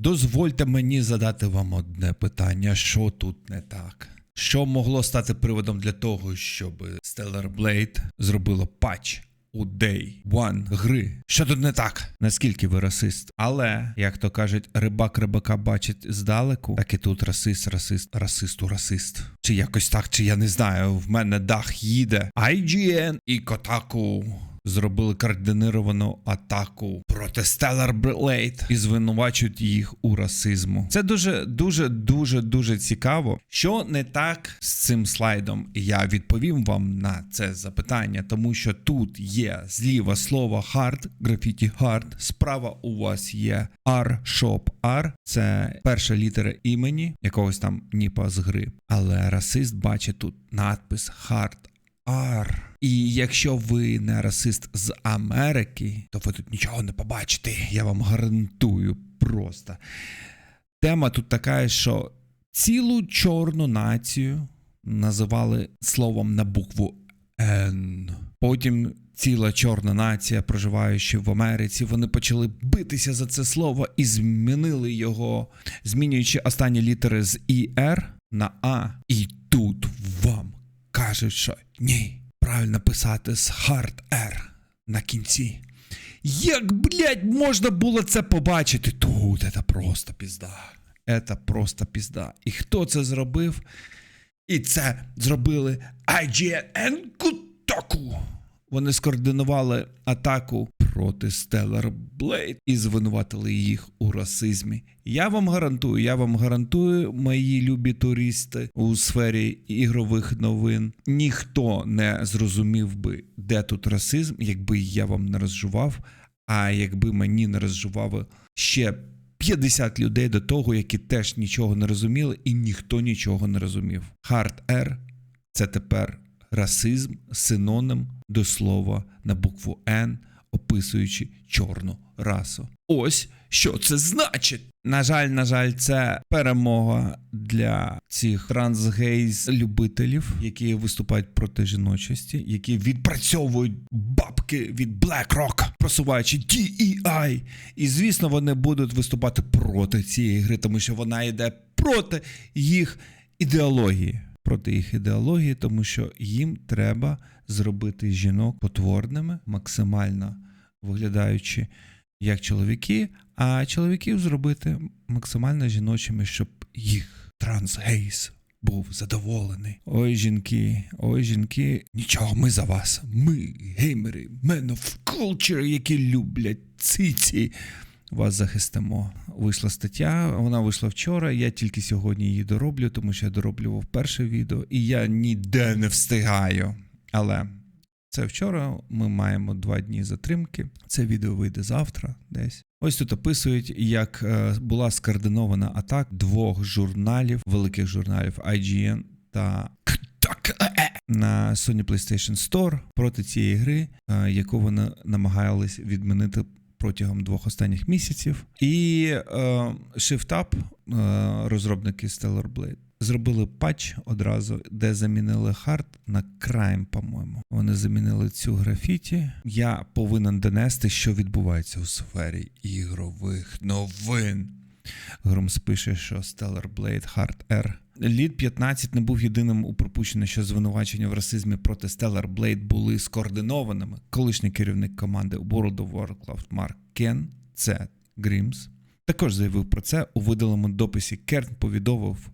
Дозвольте мені задати вам одне питання: що тут не так? Що могло стати приводом для того, щоб Stellar Blade зробило патч у Day One гри? Що тут не так? Наскільки ви расист? Але, як то кажуть, рибак рибака бачить здалеку, так і тут расист, расист, расисту, расист. Чи якось так, чи я не знаю. В мене дах їде. IGN і Kotaku зробили координовану атаку проти Stellar Blade і звинувачують їх у расизму. Це дуже, дуже, дуже, дуже цікаво. Що не так з цим слайдом? Я відповім вам на це запитання, тому що тут є зліва слово hard, графіті hard, справа у вас є R, shop R, це перша літера імені якогось там ніпа з гри. Але расист бачить тут надпис hard Ар. І якщо ви не расист з Америки, то ви тут нічого не побачите. Я вам гарантую просто. Тема тут така, що цілу чорну націю називали словом на букву Н. Потім ціла чорна нація, проживаючи в Америці, вони почали битися за це слово і змінили його, змінюючи останні літери з ІР на А. І тут вам кажуть, що ні, правильно писати з hard R на кінці. Як, блядь, можна було це побачити? Тут це просто пізда. Це просто пізда. І хто це зробив? І це зробили IGN Kotaku. Вони скоординували атаку проти Stellar Blade і звинуватили їх у расизмі. Я вам гарантую, я вам гарантую, мої любі туристи у сфері ігрових новин. Ніхто не зрозумів би, де тут расизм, якби я вам не розжував, а якби мені не розжували ще 50 людей до того, які теж нічого не розуміли, і ніхто нічого не розумів. Hard R – це тепер расизм, синонім до слова на букву N, описуючи чорну расу. Ось що це значить. На жаль, на жаль, це перемога для цих трансгейз-любителів, які виступають проти жіночості, які відпрацьовують бабки від BlackRock, просуваючи DEI. І звісно, вони будуть виступати проти цієї гри, тому що вона йде проти їх ідеології. Проти їх ідеології, тому що їм треба зробити жінок потворними, максимально виглядаючи як чоловіки, а чоловіків зробити максимально жіночими, щоб їх трансгейс був задоволений. Ой, жінки, ой, жінки, нічого, ми за вас. Ми, геймери, men of culture, які люблять циці. Вас захистимо. Вийшла стаття, вона вийшла вчора. Я тільки сьогодні її дороблю, тому що я дороблював перше відео, і я ніде не встигаю. Але це вчора. Ми маємо два дні затримки. Це відео вийде завтра, десь. Ось тут описують, як е, була скоординована атака двох журналів, великих журналів IGN та на Sony PlayStation Store проти цієї гри, е, яку вони намагались відмінити протягом двох останніх місяців. І е, ShiftUp, е, розробники Stellar Blade, зробили патч одразу, де замінили хард на Crime, по-моєму. Вони замінили цю графіті. Я повинен донести, що відбувається у сфері ігрових новин. Громс пише, що Stellar Blade Hard R. Лід 15 не був єдиним у припущенні, що звинувачення в расизмі проти Stellar Blade були скоординованими. Колишній керівник команди World of Warcraft Марк Кен, це Грімс, також заявив про це у видаленому дописі. Керн повідомив,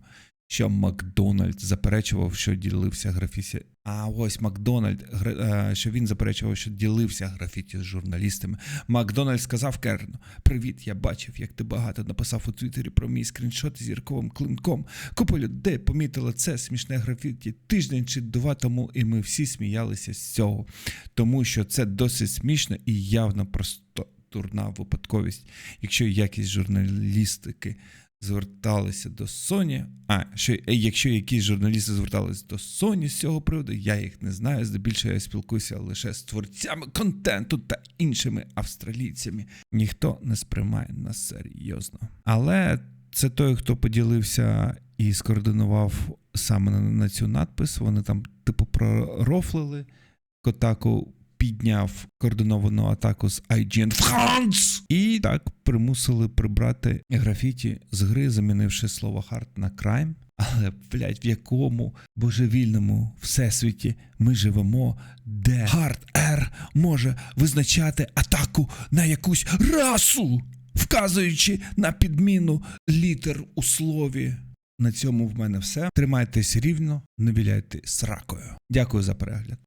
що Макдональд заперечував, що ділився графіті. А ось Макдональд, е, що він заперечував, що ділився графіті з журналістами. Макдональд сказав Керну: Привіт, я бачив, як ти багато написав у Твіттері про мій скріншот з зірковим клинком. Купа людей помітила це смішне графіті тиждень чи два тому, і ми всі сміялися з цього, тому що це досить смішно і явно просто дурна випадковість. Якщо якість журналістики зверталися до Sony, а що якщо якісь журналісти зверталися до Sony з цього приводу, я їх не знаю. Здебільшого я спілкуюся лише з творцями контенту та іншими австралійцями. Ніхто не сприймає нас серйозно. Але це той, хто поділився і скоординував саме на цю надпис. Вони там, типу, пророфлили. Котаку підняв координовану атаку з IGN France і так примусили прибрати графіті з гри, замінивши слово hard на crime. Але, блядь, в якому божевільному всесвіті ми живемо, де Hard R може визначати атаку на якусь расу, вказуючи на підміну літер у слові. На цьому в мене все. Тримайтесь рівно, не віляйте сракою. Дякую за перегляд.